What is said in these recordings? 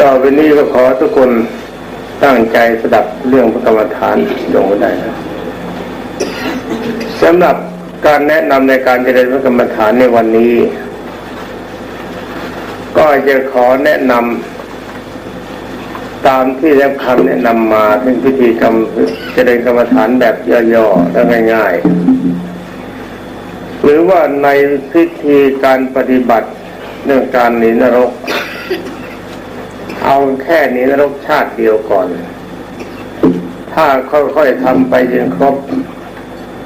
ต่อไปนี้ก็ขอทุกคนตั้งใจสดับเรื่องพระกรรมฐานลงได้นะสำหรับการแนะนำในการเจริญพระกรรมฐานในวันนี้ ก็จะขอแนะนำตามที่ได้คำแนะนำมาเป็นพิธีกรรมเจริญกรรมฐานแบบย่อๆและง่ายๆ หรือว่าในพิธีการปฏิบัติเรื่องการหนีนรก เอาแค่นี้นรกชาติเดียวก่อน ถ้าค่อยๆทำไปจนครบ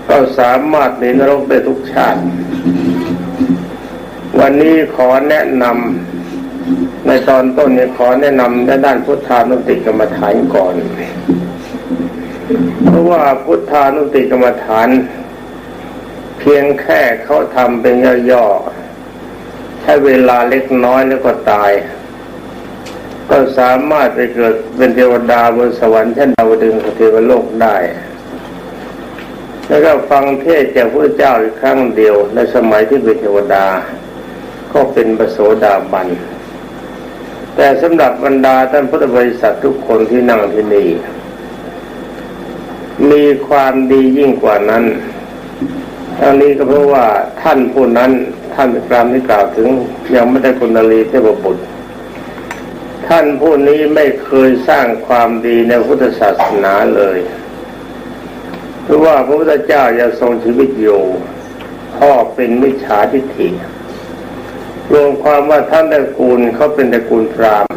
ก็สามารถหนีนรกได้ทุกชาติ วันนี้ขอแนะนำในตอนต้นนี้ขอแนะนำในด้านพุทธานุติกรรมฐานก่อน เพราะว่าพุทธานุติกรรมฐาน เพียงแค่เขาทำเป็นย่อๆใช้เวลาเล็กน้อยแล้วก็ตาย ก็สามารถไปเกิดเป็นเทวดาบนสวรรค์ชั้นดาวดึงส์เทวโลกได้ แล้วก็ฟังเทศจากพระเจ้าอีกครั้งเดียว ในสมัยที่เป็นเทวดา ก็เป็นประโสดาบัน แต่สำหรับบรรดาท่านพุทธบริษัททุกคนที่นั่งที่นี่มีความดียิ่งกว่านั้นทั้งนี้ก็เพราะว่าท่านผู้นั้นท่านกรามที่กล่าวถึงยังไม่ได้คุณลีเทพบุตร ท่านผู้นี้ไม่เคยสร้างความดีในพุทธศาสนาเลยเพราะว่าพระพุทธเจ้ายังทรงชีวิตอยู่พ่อเป็นมิจฉาทิฏฐิรวมความว่าท่านตระกูลเขาเป็นตระกูลพราหมณ์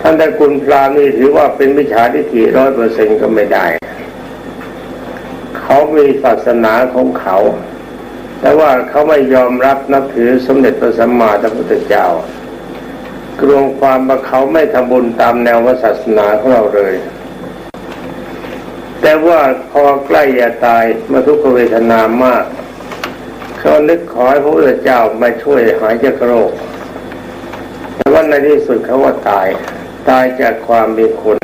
ท่านตระกูลพราหมณ์นี่ถือว่าเป็นมิจฉาทิฏฐิร้อยเปอร์เซ็นก็ไม่ได้ เขามีศาสนาของเขา แต่ว่าเขาไม่ยอมรับนับถือสมเด็จพระสัมมาสัมพุทธเจ้ากรวงความว่าเขาไม่ทำบุญตามแนวศาสนาของเราเลย แต่ว่าพอใกล้จะตายมาทุกขเวทนามาก เขานึกขอให้พระพุทธเจ้ามาช่วยหายจากโรค แต่ว่าในที่สุดเขาว่าตาย ตายจากความมีคน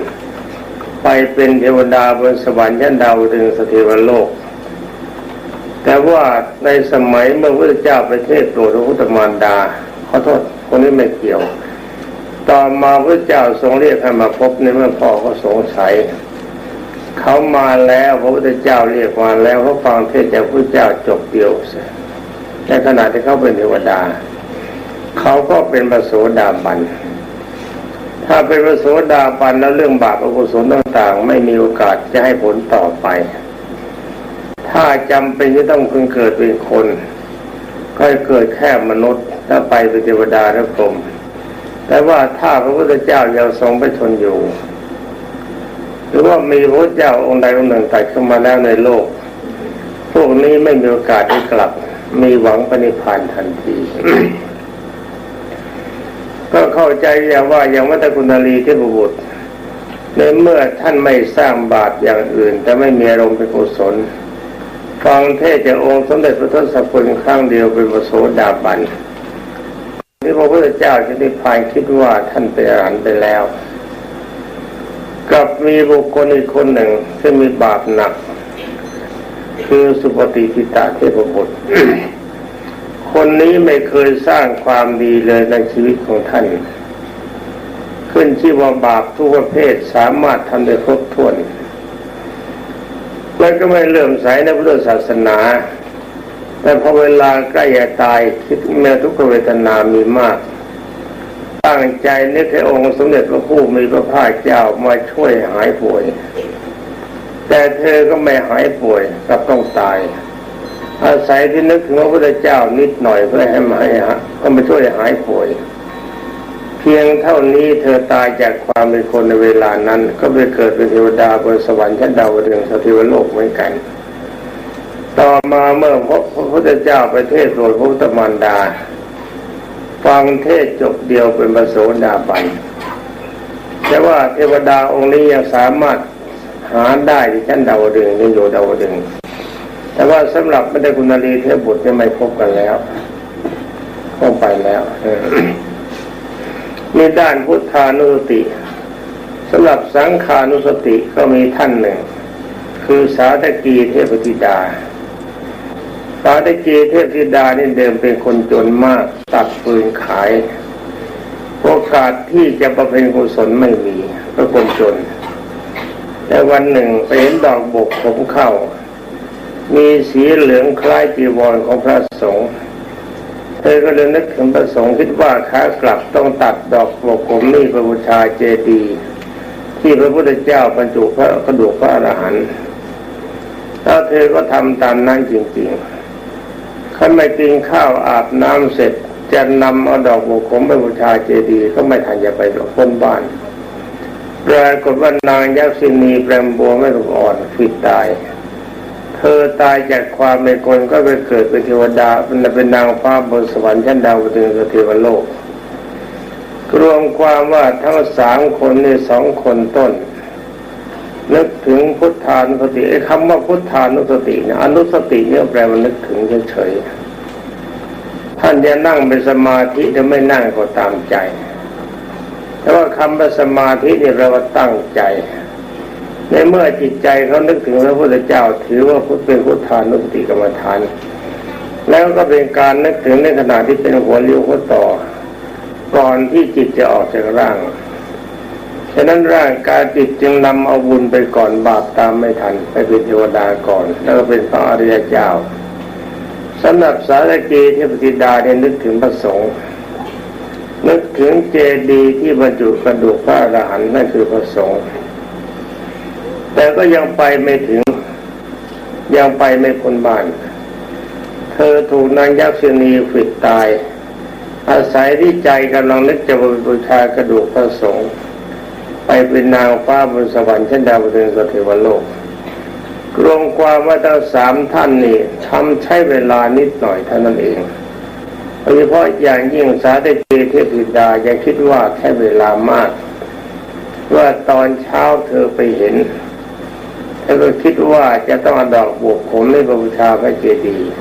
ไปเป็นเทวดาบนสวรรค์ชั้นดาวดึงสเทวโลก แต่ว่าในสมัยเมื่อพระเจ้าประเทศโปรดพระพุทธมารดาขอโทษคนนี้ไม่เกี่ยว ต่อมาพระเจ้าทรงเรียกให้มาพบในเมื่อพ่อเขาสงสัย เขามาแล้วพระพุทธเจ้าเรียกมาแล้วเขาฟังเทศจากพระเจ้าจบเดียวในขณะที่เขาเป็นเทวดา เขาก็เป็นพระโสดาบันถ้าเป็นพระโสดาบันแล้วเรื่องบาปอกุศลต่างๆ ไม่มีโอกาสจะให้ผลต่อไป ถ้าจำเป็นจะต้องพึงเกิดเป็นคนก็เกิดแค่มนุษย์ถ้าไปเป็นเทวดาและพรหมแต่ว่าถ้าพระพุทธเจ้ายังทรงไปชนอยู่ หรือว่ามีพระเจ้าองค์ใดองค์หนึ่งตัดขึ้นมาแล้วในโลก พวกนี้ไม่มีโอกาสได้กลับ มีหวังปณิพานทันที ก็เข้าใจอย่างว่าอย่างวัตกุณาลีเทพบุตรในเมื่อท่านไม่สร้างบาปอย่างอื่น แต่ไม่มีอารมณ์เป็นกุศล ฟังเทศจากองค์สมเด็จพระทศพลครั้งเดียวเป็นประโสดาบันที่พระพุทธเจ้าจะได้พายคิดว่าท่านเป็นอรหันต์ไปแล้ว กับมีบุคคลอีกคนหนึ่งที่มีบาปหนัก คือสุปฏิทิตาเทพบุตร คนนี้ไม่เคยสร้างความดีเลยในชีวิตของท่าน ขึ้นชื่อว่าบาปทุกประเภทสามารถทำได้ครบถ้วน แล้วก็ไม่เลื่อมใสในพุทธศาสนา แต่พอเวลาใกล้จะตายคิดเมื่อทุกขเวทนามีมาก ตั้งใจนึกให้องค์สมเด็จพระผู้มีพระภาคเจ้ามาช่วยหายป่วย แต่เธอก็ไม่หายป่วยกลับต้องตาย อาศัยที่นึกถึงพระพุทธเจ้านิดหน่อยเพื่อให้มาฮะก็มาช่วยหายป่วย เพียงเท่านี้เธอตายจากความเป็นคนในเวลานั้น ก็ไปเกิดเป็นเทวดาบนสวรรค์ชั้นดาวดึงสถิวโลกเหมือนกัน ต่อมาเมื่อพระพุทธเจ้าไปเทศโปรดพระพุทธมารดา ฟังเทศจบเดียวเป็นประโสดาบันแต่ว่าเทวดาองค์นี้ยังสามารถหาได้ที่ชั้นดาวดึงยังอยู่ดาวดึงแต่ว่าสำหรับไม่ได้คุณลีเทพบุตรจะไม่พบกันแล้วเข้าไปแล้ว มีด้านพุทธานุสติสำหรับสังขานุสติก็มีท่านหนึ่ง คือสาธกีเทพธิดา สาธกีเทพธิดานี่เดิมเป็นคนจนมากตัดปืนขาย โอกาสที่จะประเพณกุศลไม่มีเพราะคนจน แต่วันหนึ่งไปเห็นดอกบกผมเข้า มีสีเหลืองคล้ายจีวรของพระสงฆ์ เธอก็เลยนึกถึงพระสงฆ์คิดว่าขากลับต้องตัดดอกบกผมนี่พระบูชาเจดีที่พระพุทธเจ้าบรรจุพระกระดูกพระอรหันต์แล้วเธอก็ทำตามนั้นจริงๆขันไม่กินข้าวอาบน้ำเสร็จจะนำเอาดอกบกผมไปบูชาเจดีก็ไม่ทันจะไปพ้นบ้านปรากฏว่านางยักษินีแปลงบัวไม่ถูกอ่อนฟิดตาย เธอตายจากความในคนก็ไปเกิดเป็นเทวดาเป็นเป็นนางฟ้าบนสวรรค์ชั้นดาวดึงสเทวโลก รวมความว่าทั้งสามคนในสองคนต้นนึกถึงพุทธานุสติไอ้คำว่าพุทธานุสติเนี่ยอนุสติเนี่ยแปลว่านึกถึงเฉยๆท่านจะนั่งเป็นสมาธิจะไม่นั่งก็ตามใจ แต่ว่าคำว่าสมาธิเนี่ยแปลว่าตั้งใจ ในเมื่อจิตใจเขานึกถึงพระพุทธเจ้า ถือว่าพุทธเป็นพุทธานุสติกรรมฐาน แล้วก็เป็นการนึกถึงในขณะที่เป็นหัวเลี้ยวหัวต่อ ก่อนที่จิตจะออกจากร่างฉะนั้นร่างกายจิตจึงนำเอาบุญไปก่อนบาปตามไม่ทัน ไปเป็นเทวดาก่อน แล้วก็เป็นพระอริยเจ้าสำหรับสารกีเทพธิดาเนี่ยนึกถึงพระสงฆ์นึกถึงเจดีย์ที่บรรจุกระดูกพระอรหันต์นั่นคือพระสงฆ์ แต่ก็ยังไปไม่ถึง ยังไปไม่พ้นบ้าน เธอถูกนางยักษินีฟิดตาย อาศัยที่ใจกำลังนึกจะบูชากระดูกพระสงฆ์ไปเป็นนางฟ้าบนสวรรค์ชั้นดาวดึงสเทวโลกรวมความว่าทั้งสามท่านนี่ทำใช้เวลานิดหน่อยเท่านั้นเองโดยเฉพาะอย่างยิ่งสาธิตเทพธิดายังคิดว่าแค่เวลามาก ว่าตอนเช้าเธอไปเห็น เธอก็คิดว่าจะต้องอดอกบวกผมในบูชาพระเจดีย์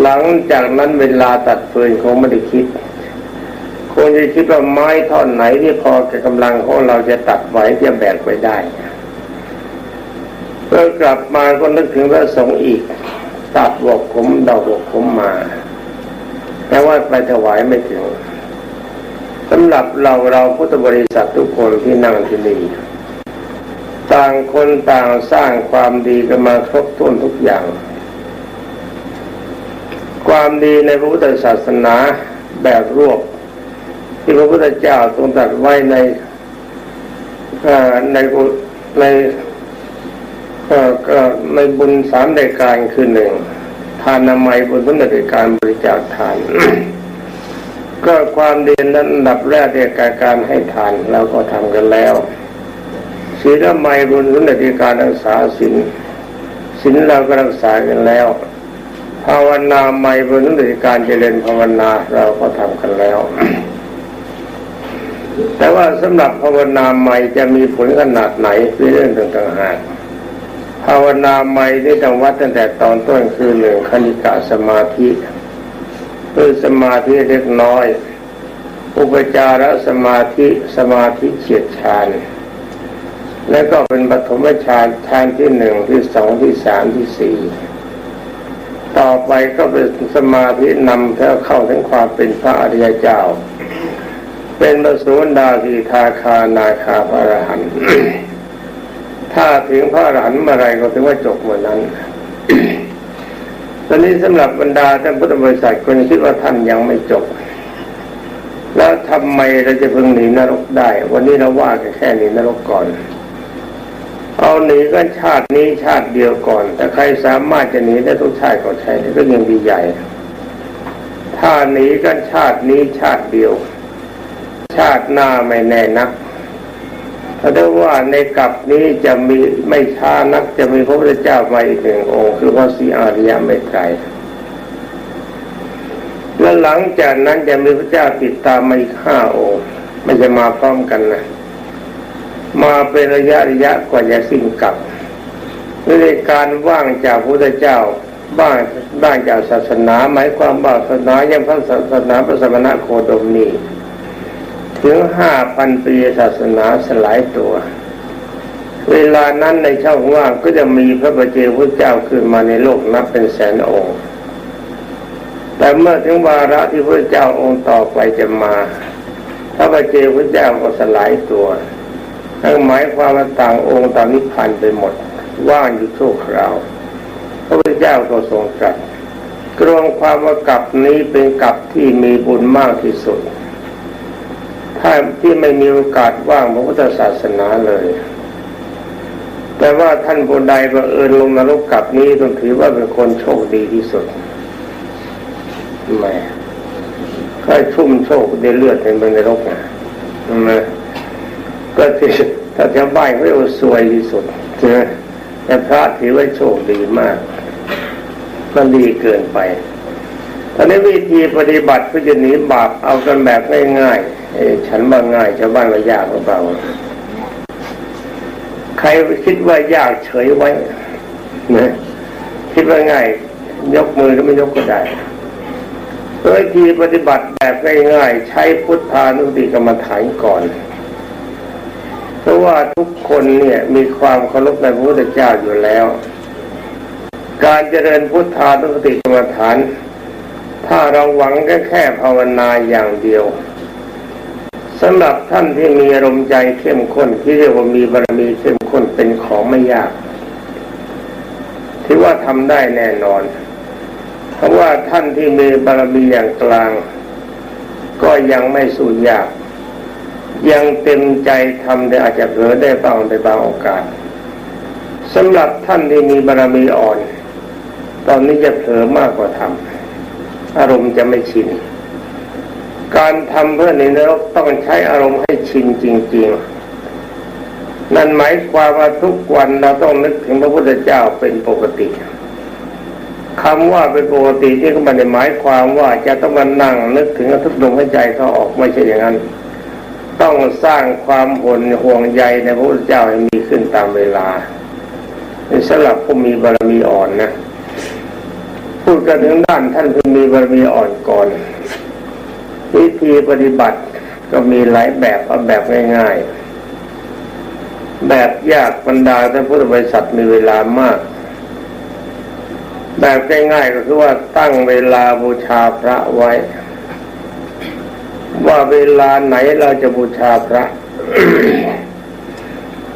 หลังจากนั้นเวลาตัดฟืนคงไม่ได้คิดคงจะคิดว่าไม้ท่อนไหนที่พอกับกำลังของเราจะตัดไหวจะแบกไปได้เมื่อกลับมาก็นึกถึงพระสงฆ์อีก ตัดบวกผมดอกบวกผมมาแต่ว่าไปถวายไม่ถึงสำหรับเราเราพุทธบริษัททุกคนที่นั่งที่นี่ ต่างคนต่างสร้างความดีกันมาครบถ้วนทุกอย่าง ความดีในพระพุทธศาสนาแบบรวบ ที่พระพุทธเจ้าทรงตรัสไว้ในในในในบุญสามรายการคือหนึ่งทานนามัยบุญทุนในการบริจาคทาน ก็ความดีนั้นดับแรกในการการให้ทานเราก็ทำกันแล้ว ศีลไมยบุญทุนในการรักษาศีลศีลเราก็รักษากันแล้ว ภาวนาใหม่บนนุนการเจริญภาวนาเราก็ทำกันแล้ว แต่ว่าสำหรับภาวนาใหม่จะมีผลขนาดไหนเป็นเรื่องต่างหากภาวนาใหม่ที่ต้องวัดตั้งแต่ตอนต้นคือหนึ่งคณิกะสมาธิคือสมาธิเล็กน้อย อุปจารสมาธิสมาธิเฉียดชาน แล้วก็เป็นปฐมฌานฌานที่หนึ่งที่สองที่สามที่สี่ต่อไปก็เป็นสมาธินำเธอเข้าถึงความเป็นพระอริยเจ้า เป็นพระสุนดาสีทาคานาคาพระอรหันต์ถ้าถึงพระอรหันต์เมื่อไรก็ถือว่าจบเมื่อนั้นตอนนี้สำหรับบรรดาท่านพุทธบริษัทคนคิดว่าท่านยังไม่จบ แล้วทำไมเราจะพึงหนีนรกได้ วันนี้เราว่ากันแค่หนีนรกก่อน เอาหนีกันชาตินี้ชาติเดียวก่อน แต่ใครสามารถจะหนีได้ทุกชาติก็ใช่ก็ยังดีใหญ่ ถ้าหนีกันชาตินี้ชาติเดียว ชาติหน้าไม่แน่นักถ้าได้ว่าในกลับนี้จะมีไม่ช้านักจะมีพระพุทธเจ้ามาอีกหนึ่งองค์ คือพระศรีอาริยเมตไตรและหลังจากนั้นจะมีพระเจ้าติดตามมาอีกห้าองค์ไม่จะมาพร้อมกันนะ มาเป็นระยะระยะกว่าจะสิ้นกับในการว่างจากพระพุทธเจ้าบ้างบ้างจากศาสนาหมายความว่าศาสนายังพระศาสนาพระสมณะโคดมนี้ถึงห้าพันปีศาสนาสลายตัว เวลานั้นในช่องว่างก็จะมีพระบรเจพระเจ้าขึ้นมาในโลกนับเป็นแสนองค์ แต่เมื่อถึงวาระที่พระเจ้าองค์ต่อไปจะมา พระบาเจพระเจ้าก็สลายตัว ทั้งหมายความว่าต่างองค์ต่างนิพพานไปหมด ว่างอยู่ชั่วคราวพระพุทธเจ้าก็ทรงตรัสกรวมความว่ากับนี้เป็นกับที่มีบุญมากที่สุด ถ้าที่ไม่มีโอกาสว่างพระพุทธศาสนาเลย แต่ว่าท่านผู้ใดบังเอิญลงนรกกับนี้ต้องถือว่าเป็นคนโชคดีที่สุดแหม่ก็ชุ่มโชคได้เลือดในนรกนะนะ ก็ที่ถ้าจะใบ้เขาเรียกว่าซวยที่สุดใช่ไหมแต่พระถือว่าโชคดีมาก มันดีเกินไปตอนนี้วิธีปฏิบัติเพื่อจะหนีบาปเอากันแบบง่ายๆเอฉันว่าง่ายชาวบ้านว่ายากหรือเปล่าใครคิดว่ายากเฉยไว้นะคิดว่าง่ายยกมือก็ไม่ยกก็ได้วิธีปฏิบัติแบบง่ายๆใช้พุทธานุสติกรรมฐานก่อน ราะว่าทุกคนเนี่ยมีความเคารพในพระพุทธเจ้าอยู่แล้ว การเจริญพุทธานุสติกรรมฐาน ถ้าเราหวังแค่แค่ภาวนาอย่างเดียวสำหรับท่านที่มีอารมณ์ใจเข้มข้นที่เรียกว่ามีบารมีเข้มข้นเป็นของไม่ยากที่ว่าทำได้แน่นอน เพราะว่าท่านที่มีบารมีอย่างกลาง ก็ยังไม่สู้ยาก ยังเต็มใจทำแต่อาจจะเผลอได้บ้างในบางโอกาสสำหรับท่านที่มีบารมีอ่อน ตอนนี้จะเผลอมากกว่าทำอารมณ์จะไม่ชิน การทำเพื่อในนรกต้องใช้อารมณ์ให้ชินจริง ๆ นั่นหมายความว่าทุกวันเราต้องนึกถึงพระพุทธเจ้าเป็นปกติคำว่าเป็นปกติที่เขาม่ได้หมายความว่าจะต้องมานั่งนึกถึงทุกลมหายใจเขาออกไม่ใช่อย่างนั้น ต้องสร้างความหนห่วงใยในพระพุทธเจ้าให้มีขึ้นตามเวลาสำหรับผู้มีบารมีอ่อนนะพูดกันถึงด้านท่านผู้มีบารมีอ่อนก่อน วิธีปฏิบัติก็มีหลายแบบเอาแบบง่ายๆ แบบยากบรรดาท่านพุทธบริษัทมีเวลามาก แบบง่ายๆก็คือว่าตั้งเวลาบูชาพระไว้ ว่าเวลาไหนเราจะบูชาพระ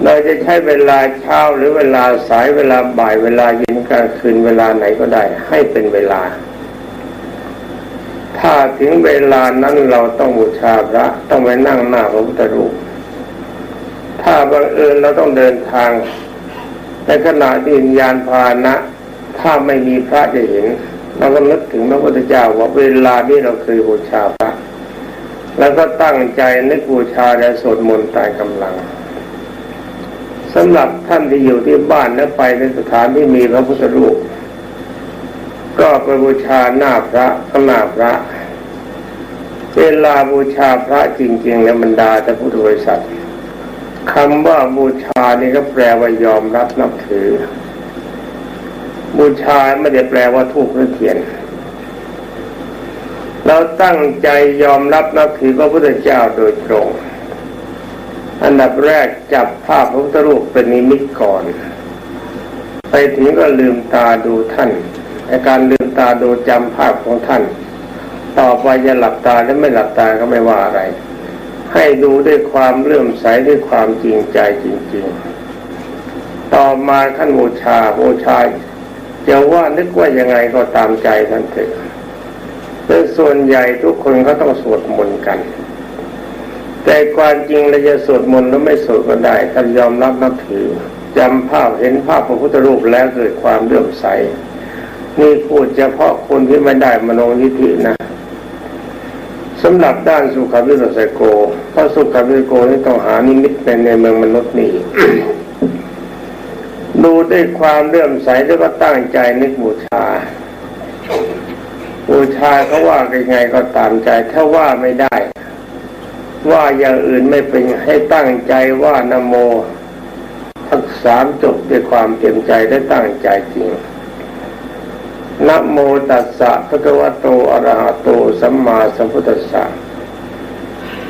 เราจะใช้เวลาเช้าหรือเวลาสายเวลาบ่ายเวลาเย็นกลางคืนเวลาไหนก็ได้ ให้เป็นเวลา ถ้าถึงเวลานั้นเราต้องบูชาพระ ต้องไปนั่งหน้าพระพุทธรูปถ้าบังเอิญเราต้องเดินทางในขณะที่ยานพาหนะ ถ้าไม่มีพระจะเห็นเราก็นึกถึงพระพุทธเจ้าว่าเวลานี้เราเคยบูชาพระ แล้วก็ตั้งใจนึกบูชาและสวดมนต์ตามกำลังสำหรับท่านที่อยู่ที่บ้านและไปในสถานที่มีพระพุทธรูป ก็ไปบูชาหน้าพระข้างหน้าพระ เวลาบูชาพระจริงๆในบรรดาท่าพุทธบริษัทคำว่าบูชานี่ก็แปลว่ายอมรับนับถือ บูชาไม่ได้แปลว่าทูบหรือเทียน เราตั้งใจยอมรับนับถือพระพุทธเจ้าโดยตรง อันดับแรกจับภาพพระพุทธรูปเป็นนิมิตก่อน ไปถึงก็ลืมตาดูท่านในการลืมตาดูจำภาพของท่าน ต่อไปจะหลับตาหรือไม่หลับตาก็ไม่ว่าอะไร ให้ดูด้วยความเลื่อมใสด้วยความจริงใจจริง ๆ ต่อมาขั้นบูชาบูชาจะว่านึกว่ายังไงก็ตามใจท่านเถอะ แต่ส่วนใหญ่ทุกคนก็ต้องสวดมนต์กัน แต่ความจริงเราจะสวดมนต์หรือไม่สวดก็ได้ท่ายอมรับนับถือจำภาพเห็นภาพพระพุทธรูปแล้วเกิดความเลื่อมใส นี่พูดเฉพาะคนที่ไม่ได้มโนนิธินะสำหรับด้านสุขวิปัสสโกเพราะสุขวิปัสสโกนี่ต้องหานิมิตในในเมืองมนุษย์นี่ดูด้วยความเลื่อมใสแล้วก็ตั้งใจนึกบูชา บูชาเขาว่ายังไงก็ตามใจ ถ้าว่าไม่ได้ ว่าอย่างอื่นไม่เป็นให้ตั้งใจว่านโม ทั้งสามจบด้วยความเต็มใจได้ตั้งใจจริงนะโมตัสสะพระกวโตอรหะโตสัมมาสัมพุทธัสสะ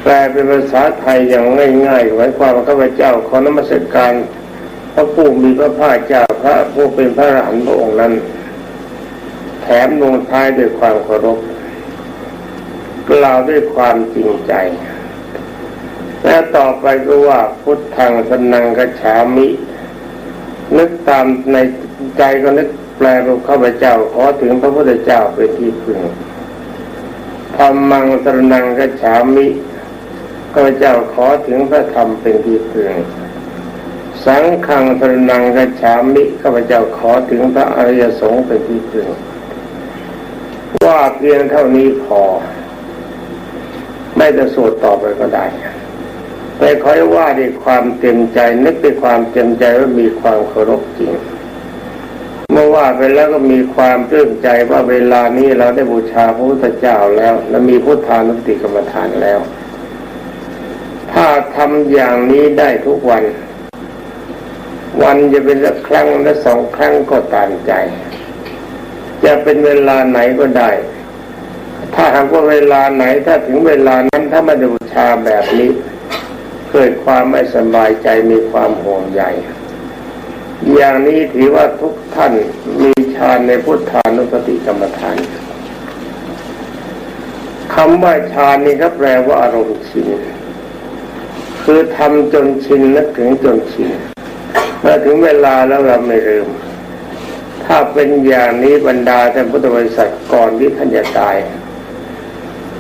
แปลเป็นภาษาไทยอย่างง่ายๆหมายความว่าข้าพเจ้าขอนมัสการพระผู้มีพระภาคเจ้าพระผู้เป็นพระอรหันต์พระองค์นั้น แถมลงท้ายด้วยความเคารพกล่าวด้วยความจริงใจ แล้วต่อไปก็ว่าพุทธังสนังกระฉามิ นึกตามในใจก็นึกแปลรูปข้าพเจ้าขอถึงพระพุทธเจ้าเป็นที่พึ่งธรรมังสนังกระฉามิข้าพเจ้าขอถึงพระธรรมเป็นที่พึ่งสังฆังสนังกระฉามิข้าพเจ้าขอถึงพระอริยสงฆ์เป็นที่พึ่ง ว่าเพียงเท่านี้พอ ไม่จะสวดต่อไปก็ได้แต่ขอให้ว่าด้วยความเต็มใจ นึกด้วยความเต็มใจว่ามีความเคารพจริง เมื่อว่าไปแล้วก็มีความปลื้มใจว่าเวลานี้เราได้บูชาพระพุทธเจ้าแล้ว และมีพุทธานุสติกรรมฐานแล้ว ถ้าทำอย่างนี้ได้ทุกวัน วันจะเป็นละครั้งและสองครั้งก็ตามใจ จะเป็นเวลาไหนก็ได้ ถ้าหากว่าเวลาไหนถ้าถึงเวลานั้นถ้าไม่ดูชาแบบนี้ เกิดความไม่สบายใจมีความห่วงใยอย่างนี้ถือว่าทุกท่านมีฌานในพุทธานุสติกรรมฐานคำว่าฌานนี่ก็แปลว่าอารมณ์ชินคือทำจนชินนึกถึงจนชินเมื่อถึงเวลาแล้วเราไม่ลืม ถ้าเป็นอย่างนี้บรรดาท่านพุทธบริษัทก่อนที่ท่านจะตาย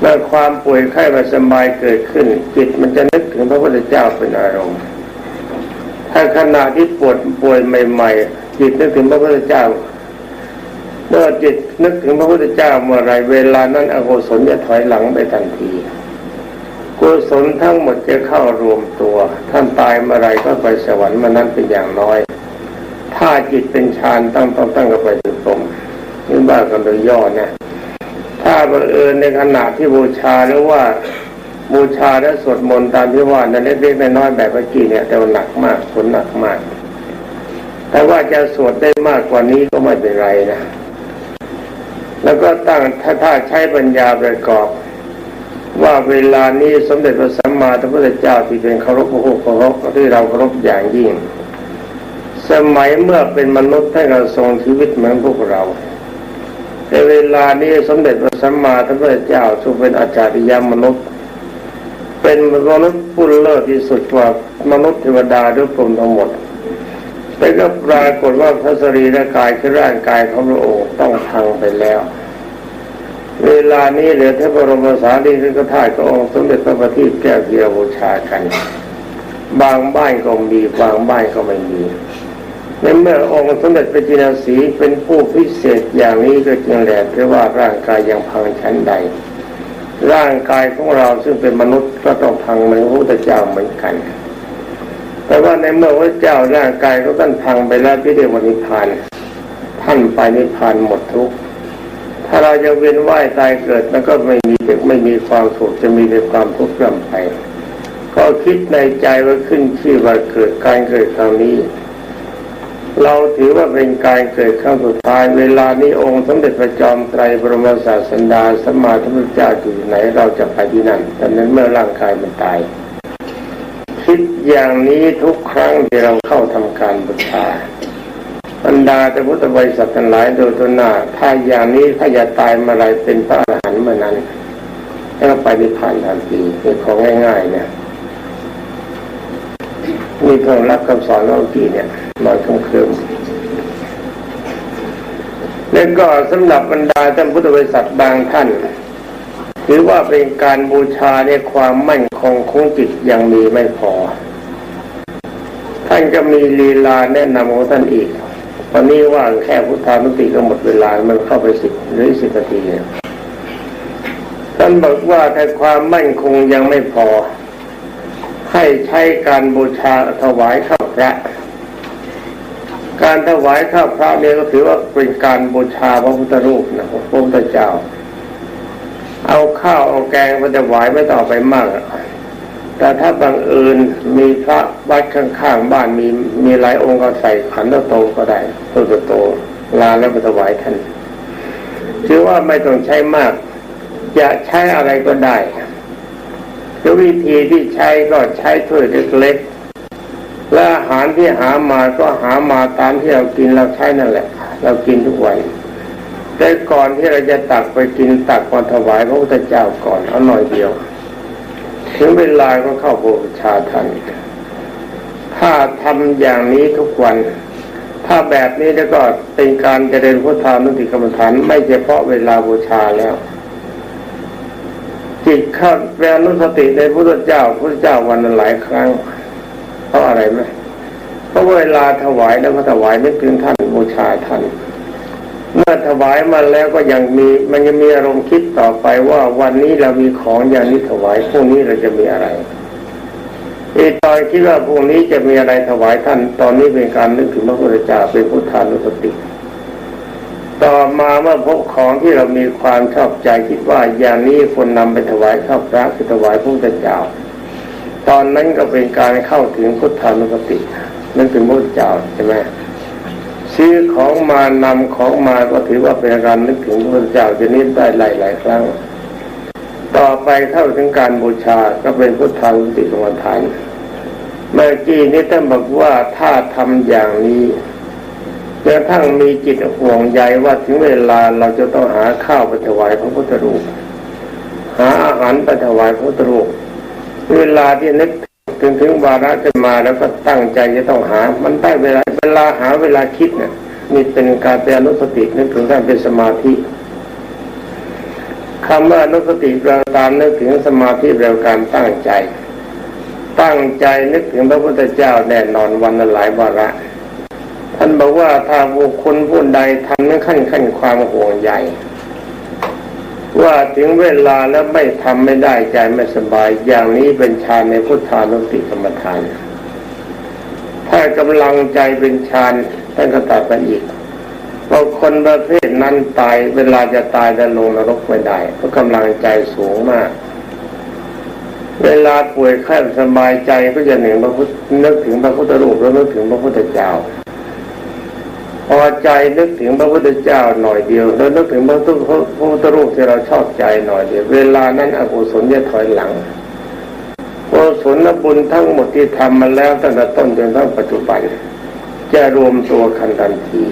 เมื่อความป่วยไข้ไม่สบายเกิดขึ้น จิตมันจะนึกถึงพระพุทธเจ้าเป็นอารมณ์ ถ้าขณะที่ปวดป่วยใหม่ ๆ จิตนึกถึงพระพุทธเจ้าเมื่อจิตนึกถึงพระพุทธเจ้าเมื่อไรเวลานั้นอกุศลจะถอยหลังไปทันทีกุศลทั้งหมดจะเข้ารวมตัว ท่านตายเมื่อไรก็ไปสวรรค์มานั้นเป็นอย่างน้อย ถ้าจิตเป็นฌานตั้งต้องตั้งกับไปถึงตรงนี่บ้ากันโดยย่อนะถ้าบังเอิญในขณะที่บูชาหรือว่าบูชาและสวดมนต์ตามที่ว่านั้นเล็กๆน้อยๆแบบเมื่อกี้เนี่ยแต่หนักมากผลหนักมาก แต่ว่าจะสวดได้มากกว่านี้ก็ไม่เป็นไรนะ แล้วก็ตั้งถ้าถ้าใช้ปัญญาประกอบ ว่าเวลานี้สมเด็จพระสัมมาสัมพุทธเจ้าที่เป็นเคารพพระเคารพที่เราเคารพอย่างยิ่ง สมัยเมื่อเป็นมนุษย์ให้เราทรงชีวิตเหมือนพวกเราในเวลานี้สมเด็จพระสัมมาสัมพุทธเจ้าทรงเป็นอาจารย์ยามนุษย์ เป็นมนุษย์ผู้เลิศที่สุดกว่ามนุษย์เทวดาทุกคนทั้งหมดแต่ก็ปรากฏว่าพระสรีระกายคือร่างกายของพระองค์ต้องพังไปแล้ว เวลานี้เหลือเทพบรมสารีริกธาตุขององค์สมเด็จพระบัณฑิตแก้วเกียรบูชากัน บางบ้านก็มีบางบ้านก็ไม่มี ในเมื่อองค์สมเด็จพระจินสีเป็นผู้พิเศษอย่างนี้ก็จึงแหละเพราะว่าร่างกายยังพังชั้นใด ร่างกายของเราซึ่งเป็นมนุษย์ก็ต้องพังเหมือนพระพุทธเจ้าเหมือนกัน แต่ว่าในเมื่อพระเจ้าร่างกายเขาท่านพังไปแล้วที่เดวันิพานท่านไปนิพพานหมดทุกถ้าเราจะเวียนว่ายตายเกิดมันก็ไม่มีไม่มีความสุขจะมีแต่ความทุกข์ย่ำไปก็คิดในใจว่าขึ้นชื่อว่าเกิดการเกิดคราวนี้ เราถือว่าเป็นการเกิดครั้งสุดท้ายเวลานี้องค์สมเด็จพระจอมไตรบรมศาสดาสมมาธิพุทธเจ้าอยู่ไหนเราจะไปที่นั่นแต่นั้นเมื่อร่างกายมันตาย คิดอย่างนี้ทุกครั้งที่เราเข้าทำการบูชาบรรดาแต่พุทธบริษัททั้งหลายโดยตัวหน้า ถ้าอย่างนี้ถ้าอย่าตายมาอไรเป็นพระอรหันต์เมื่อนั้นแล้วไปนิพพานทันทีเป็นของง่ายๆเนี่ย มีเพิ่งรับคำสอนเมื่อกี้เนี่ยนอนค่ำคืนแล้วก็สำหรับบรรดาท่านพุทธบริษัทบางท่านถือว่าเป็นการบูชาในความมั่นคงคงจิตยังมีไม่พอ ท่านก็มีลีลาแนะนำของท่านอีกตอนนี้ว่างแค่พุทธานุติก็หมดเวลามันเข้าไปสิบหรือสิบนาทีท่านบอกว่าแต่ความมั่นคงยังไม่พอ ให้ใช้การบูชาถวายข้าวพระ การถวายข้าวพระเนี่ยก็ถือว่าเป็นการบูชาพระพุทธรูปนะพระพุทธเจ้า เอาข้าวเอาแกงมาถวายไม่ต่อไปมาก แต่ถ้าบังเอิญมีพระวัดข้างๆบ้านมีมีหลายองค์ก็ใส่ขันโตก็ได้ตัวโตลาแล้วไปถวายท่านถือว่าไม่ต้องใช้มาก จะใช้อะไรก็ได้ วิธีที่ใช้ก็ใช้ถ้วยเล็กๆ และอาหารที่หามาก็หามาตามที่เรากินเราใช้นั่นแหละ เรากินทุกวันแต่ก่อนที่เราจะตักไปกินตักก่อนถวายพระพุทธเจ้าก่อนเอาหน่อยเดียวถึงเวลาก็เข้าบูชาท่านถ้าทำอย่างนี้ทุกวัน ถ้าแบบนี้แล้วก็เป็นการเจริญพุทธานุติกรรมฐานไม่เฉพาะเวลาบูชาแล้ว จิตเข้าแปลนุสติในพระเจ้าพระเจ้าวันละหลายครั้งเพราะอะไรไหมเพราะเวลาถวายแล้วก็ถวายนึกถึงท่านบูชาท่าน เมื่อถวายมาแล้วก็ยังมีมันยังมีอารมณ์คิดต่อไปว่าวันนี้เรามีของอย่างนี้ถวายพรุ่งนี้เราจะมีอะไรไอีตอนคิดว่าพรุ่งนี้จะมีอะไรถวายท่าน ตอนนี้เป็นการนึกถึงพระพุทธเจ้าเป็นพุทธานุสติ มาเมื่อพบของที่เรามีความชอบใจคิดว่าอย่างนี้คนนำไปถวายข้าพระคือถวายพระพุทธเจ้า ตอนนั้นก็เป็นการเข้าถึงพุทธานุสตินึกถึงพระเจ้าใช่ไหมซื้อของมานำของมาก็ถือว่าเป็นการนึกถึงพระพุทธเจ้าจะนิดได้หลายหลายครั้ง ต่อไปเข้าถึงการบูชาก็เป็นพุทธานุสติกรรมฐานเมื่อกี้นี้ท่านบอกว่าถ้าทำอย่างนี้ จนทั้งมีจิตห่วงใยว่าถึงเวลาเราจะต้องหาข้าวไปถวายพระพุทธรูป หาอาหารไปถวายพระพุทธรูป เวลาที่นึกถึงถึงวาระจะมาแล้วก็ตั้งใจจะต้องหา มันได้เวลาเวลาหาเวลาคิดเนี่ยนี่เป็นการเป็นอนุสตินึกถึงการเป็นสมาธิคำว่าอนุสติเราตามนึกถึงสมาธิเราการตั้งใจ ตั้งใจนึกถึงพระพุทธเจ้าแน่นอนวันละหลายวาระานบอกว่าถ้าบุคคลผู้ใดทำนั้นขั้นขั้นความห่วงใยว่าถึงเวลาแล้วไม่ทำไม่ได้ใจไม่สบาย อย่างนี้เป็นฌานในพุทธานุสติกรรมฐาน ถ้ากำลังใจเป็นฌานท่านก็ตัดไปอีกว่าคนประเภทนั้นตายเวลาจะตายจะลงนรกไม่ได้เพราะกำลังใจสูงมาก เวลาป่วยไข้สบายใจก็จะหนึ่งพระพุทธนึกถึงพระพุทธรูปแล้วนึกถึงพระพุทธเจ้า พอใจนึกถึงพระพุทธเจ้าหน่อยเดียว แล้วนึกถึงพระพุทธรูปที่เราชอบใจหน่อยเดียวเวลานั้นอกุศลจะถอยหลังกุศลบุญทั้งหมดที่ทำมาแล้วตั้งแต่ต้นจนถึงปัจจุบัน จะรวมตัวกันทันที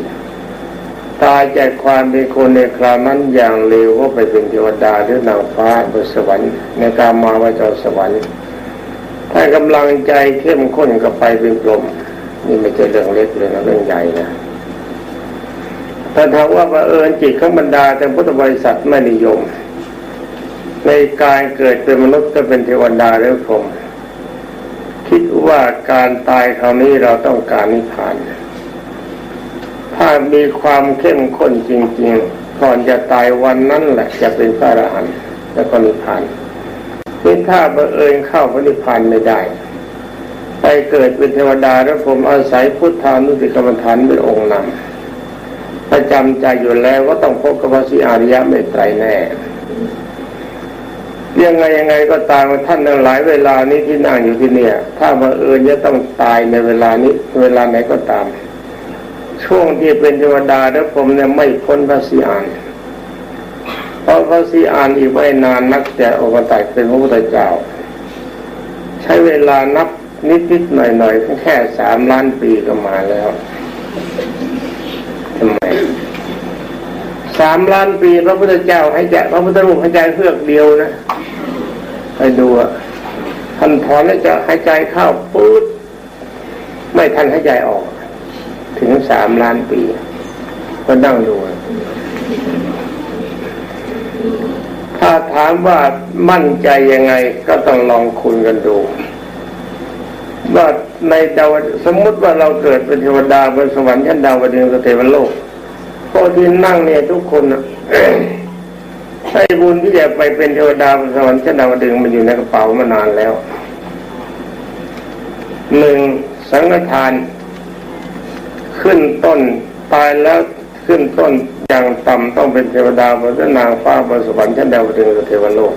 ตายจากความเป็นคนในคราวนั้นอย่างเร็วก็ไปเป็นเทวดาหรือนางฟ้าบนสวรรค์ในการมาวาจรสวรรค์ถ้ากำลังใจเข้มข้นก็ไปเป็นกลมนี่ไม่ใช่เรื่องเล็กเลยนะเรื่องใหญ่นะ ถ้าถามว่าบังเอิญจิตของบรรดาแต่พุทธบริษัทไม่นิยม ในการเกิดเป็นมนุษย์ก็เป็นเทวดาหรือพรหมคิดว่าการตายคราวนี้เราต้องการนิพพาน ถ้ามีความเข้มข้นจริง ๆ ก่อนจะตายวันนั้นแหละจะเป็นพระอรหันต์แล้วก็นิพพานนี่ถ้าบังเอิญเข้าพระนิพพานไม่ได้ไปเกิดเป็นเทวดาแล้วผมอาศัยพุทธานุสติกรรมฐานเป็นองค์นำ ประจำใจอยู่แล้วว่าต้องพบกับพระสีอาริยะเมตไตรแน่ยังไงยังไงก็ตามท่านทั้งหลายเวลานี้ที่นั่งอยู่ที่เนี่ย ถ้าบังเอิญจะต้องตายในเวลานี้เวลาไหนก็ตาม ช่วงที่เป็นเทวดาแล้วผมเนี่ยไม่พ้นพระสีอานเพราะพระสีอานอีกไม่นานนักแต่อวตารเป็นพระพุทธเจ้า ใช้เวลานับนิดๆหน่อยๆแค่สามล้านปีก็มาแล้วทำไม สามล้านปีพระพุทธเจ้าให้ใจพระพุทธรูปให้ใจเพื่อกเดียวนะไปดูอะท่านถอนแล้วจะหายใจเข้าปุ๊บไม่ทันหายใจออก ถึงสามล้านปี ก็นั่งดูถ้าถามว่ามั่นใจยังไงก็ต้องลองคุณกันดูว่าในดาวสมมติว่าเราเกิดเป็นเทวดาบนสวรรค์ชั้นดาวดึงสเทวโลก พอที่นั่งเนี่ยทุกคนใช้บุญที่จะไปเป็นเทวดาบนสวรรค์ชั้นดาวดึงมันอยู่ในกระเป๋ามานานแล้วหนึ่งสังฆทาน ขึ้นต้นตายแล้วขึ้นต้นอย่างต่ำต้องเป็นเทวดาบนนางฟ้าบนสวรรค์ชั้นดาวดึงสเทวโลก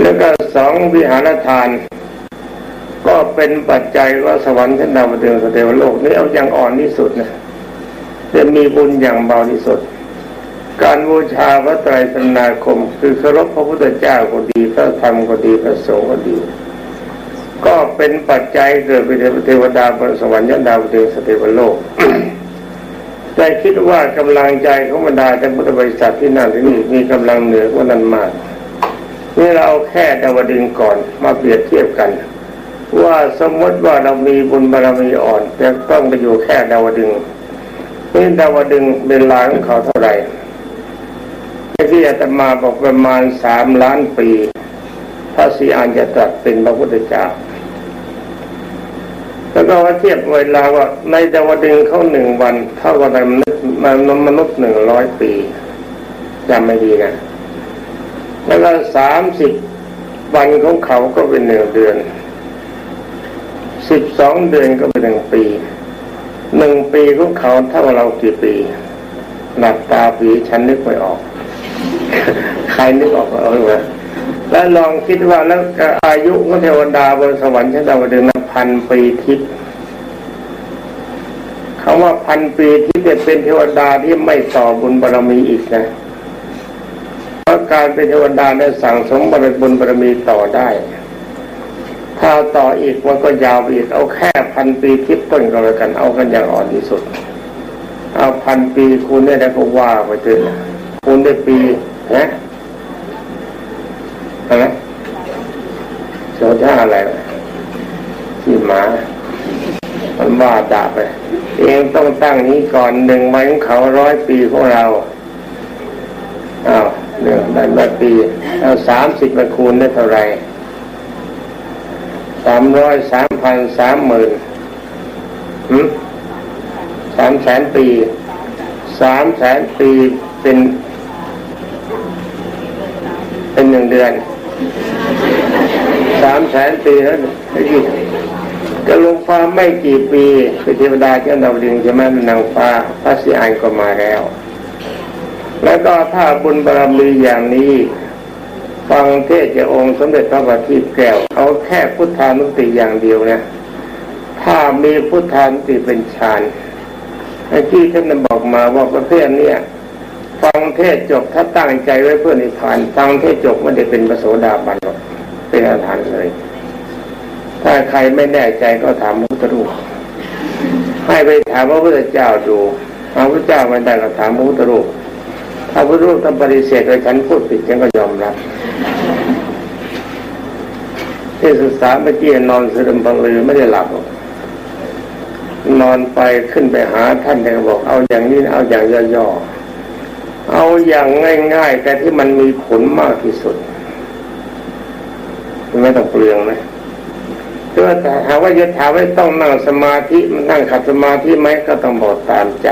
แล้วก็สองวิหารทานก็เป็นปัจจัยว่าสวรรค์ชั้นดาวดึงสเทวโลกนี่เอาอย่างอ่อนที่สุดนะ จะมีบุญอย่างเบาที่สุด การบูชาพระไตรสนาคม คือเคารพพระพุทธเจ้าก็ดีพระธรรมก็ดีพระสงฆ์ก็ดี ก็เป็นปัจจัยเกิดเป็นเทวดาบนสวรรค์ยันดาวเดึงสเทวโลกแต่คิดว่ากำลังใจของบรรดาแต่พุทธบริษัทที่นั่นที่นี่มีกำลังเหนือกว่านั้นมากนี่เราเอาแค่ดาวดึงก่อนมาเปรียบเทียบกัน ว่าสมมติว่าเรามีบุญบารมีอ่อนแต่ต้องไปอยู่แค่ดาวดึง ส์นี่ดาวดึงเป็นลาของเขาเท่าไหร่ที่อาตมาบอกประมาณสามล้านปี พระศรีอานจะตรัสเป็นพระพุทธเจ้าแล้วก็ว่าเทียบเวลาว่าในดาวดึงเขาหนึ่งวัน เท่ากับมนุษย์มนุษย์หนึ่งร้อยปีจำไม่ดีนะแล้วก็สามสิบวันของเขาก็เป็นหนึ่งเดือนสิบสองเดือนก็เป็นหนึ่งปี หนึ่งปีของเขาเท่าเรากี่ปี หลับตาปีฉันนึกไม่ออก ใครนึกออกเอาเหรอแล้วลองคิดว่าแล้วอายุของเทวดาบนสวรรค์ชั้นดาวดึงส์พันปีทิพย์คำว่าพันปีทิพย์เนี่ยเป็นเทวดาที่ไม่ต่อบุญบารมีอีกนะเพราะการเป็นเทวดาเนี่ยสั่งสมบารบุญบารมีต่อได้ ถ้าต่ออีกมันก็ยาวอีก เอาแค่พันปีทิพย์ต้นก็แล้วกัน เอากันอย่างอ่อนที่สุด เอาพันปีคูณได้แล้วก็ว่าไปเถอะคูณได้ปีนะอะไรโซท่าอะไรที่หมามันว่าดาไปเองต้องตั้งนี้ก่อนหนึ่งไม้ของเขาร้อยปีของเราอ้าวหนึ่งได้มาปีเอาสามสิบมาคูณได้เท่าไหร่ สามร้อยสามพันสามหมื่นสามแสนปีสามแสนปีเป็น เป็นหนึ่งเดือนสามแสนปีแล้วได้ยินก็ลงฟ้าไม่กี่ปีเป็นเทวดาเจ้าดาวดึงส์ใช่ไหมนางฟ้าพระสิอานก็มาแล้ว แล้วก็ถ้าบุญบารมีอย่างนี้ ฟังเทศจากองค์สมเด็จพระบัณฑิตแก้วเอาแค่พุทธานุสติอย่างเดียวนะถ้ามีพุทธานุสติเป็นฌานไอ้ที่ท่านบอกมาว่าประเภทเนี้ยฟังเทศจบถ้าตั้งใจไว้เพื่อนิพพานฟังเทศจบไม่ได้เป็นพระโสดาบันหรอกเป็นอาถรรพ์เลย ถ้าใครไม่แน่ใจก็ถามพระพุทธรูปให้ไปถามพระพุทธเจ้าดูพระพุทธเจ้าไม่ได้ก็ถามพระพุทธรูปถ้าพระพุทธรูปทำปฏิเสธโดยฉันพูดผิดฉันก็ยอมรับ ที่ศึกษาเมื่อกี้นอนสะดึมบังลือไม่ได้หลับ นอนไปขึ้นไปหาท่านแต่บอกเอาอย่างนี้เอาอย่างย่อๆเอาอย่างง่าย ๆ แต่ที่มันมีผลมากที่สุดไม่ต้องเปลืองนะถ้าแต่หาว่าจะถามว่าต้องนั่งสมาธิมันนั่งขัดสมาธิไหมก็ต้องบอกตามใจ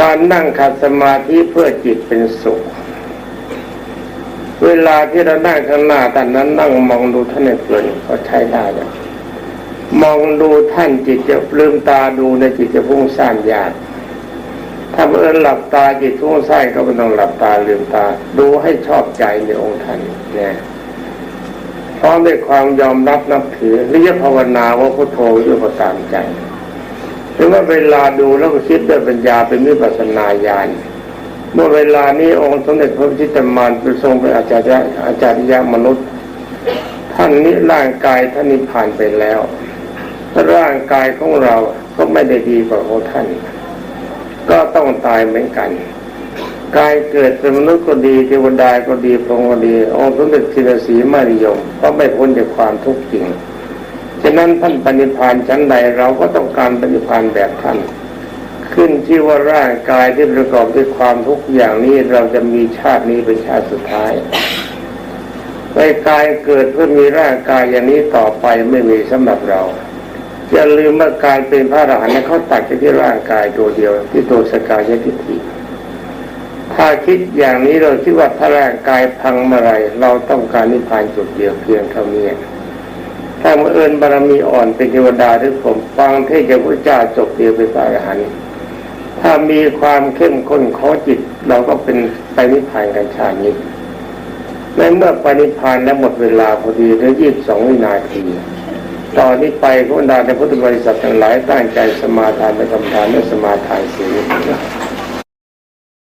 การนั่งขัดสมาธิเพื่อจิตเป็นสุข เวลาที่เรานั่งข้างหน้าท่นั้นนั่งมองดูท่านเพลินก็ใช้ได้นะมองดูท่านจิตจะลืมตาดูในจิตจะพุ่งซ่านยากถ้าเอิญหลับตาจิตพุ่งซ่านก็ไม่ต้องหลับตาลืมตา ดูให้ชอบใจในองค์ท่านเนี่ยพร้อมด้วยความยอมรับนับถือหรือจะภาวนาว่าพุทโธอยู่ก็ตามใจหรือว่าเวลาดูแล้วก็คิดด้วยปัญญาเป็นวิปัสนาญาณ เมื่อเวลานี้องค์สมเด็จพระพิชิตมารเป็นทรงเป็นอาจารย์อาจารย์ยามนุษย์ ท่านนี้ร่างกายท่านนิพพานไปแล้วร่างกายของเราก็ไม่ได้ดีกว่าของท่าน ก็ต้องตายเหมือนกันกายเกิดเป็นมนุษย์ก็ดีเทวดาก็ดีพรหมก็ดีองค์สมเด็จชินสีม่นิยมเพราะไม่พ้นจากความทุกข์จริงฉะนั้นท่านปณิพานชั้นใดเราก็ต้องการปณิพานแบบท่าน ขึ้นที่ว่าร่างกายที่ประกอบด้วยความทุกข์อย่างนี้เราจะมีชาตินี้เป็นชาติสุดท้ายในกายเกิดเพื่อมีร่างกายอย่างนี้ต่อไปไม่มีสำหรับเราอย่าลืมว่ากายเป็นพระอรหันต์เขาตัดกันที่ร่างกายตัวเดียว ที่ตัวสกายทิฏฐิถ้าคิดอย่างนี้เราคิดว่าถ้าร่างกายพังเมื่อไรเราต้องการนิพพานจุดเดียวเพียงเท่านี้ถ้าเมื่อเอิญบารมีอ่อนเป็นเทวดาหรือผมฟังเทศจากพระเจ้าจบเดียวเป็นพระอรหันต์ ถ้ามีความเข้มข้นขอจิต เราก็เป็นไปนิพพานกันชาตินี้ในเมื่อไปนิพพานแล้วหมดเวลาพอดีเหลือยี่สิบสองวินาที ตอนนี้ไปพระบรรดาในพุทธบริษัททั้งหลายตั้งใจสมาทานในคำทานและสมาทานศีล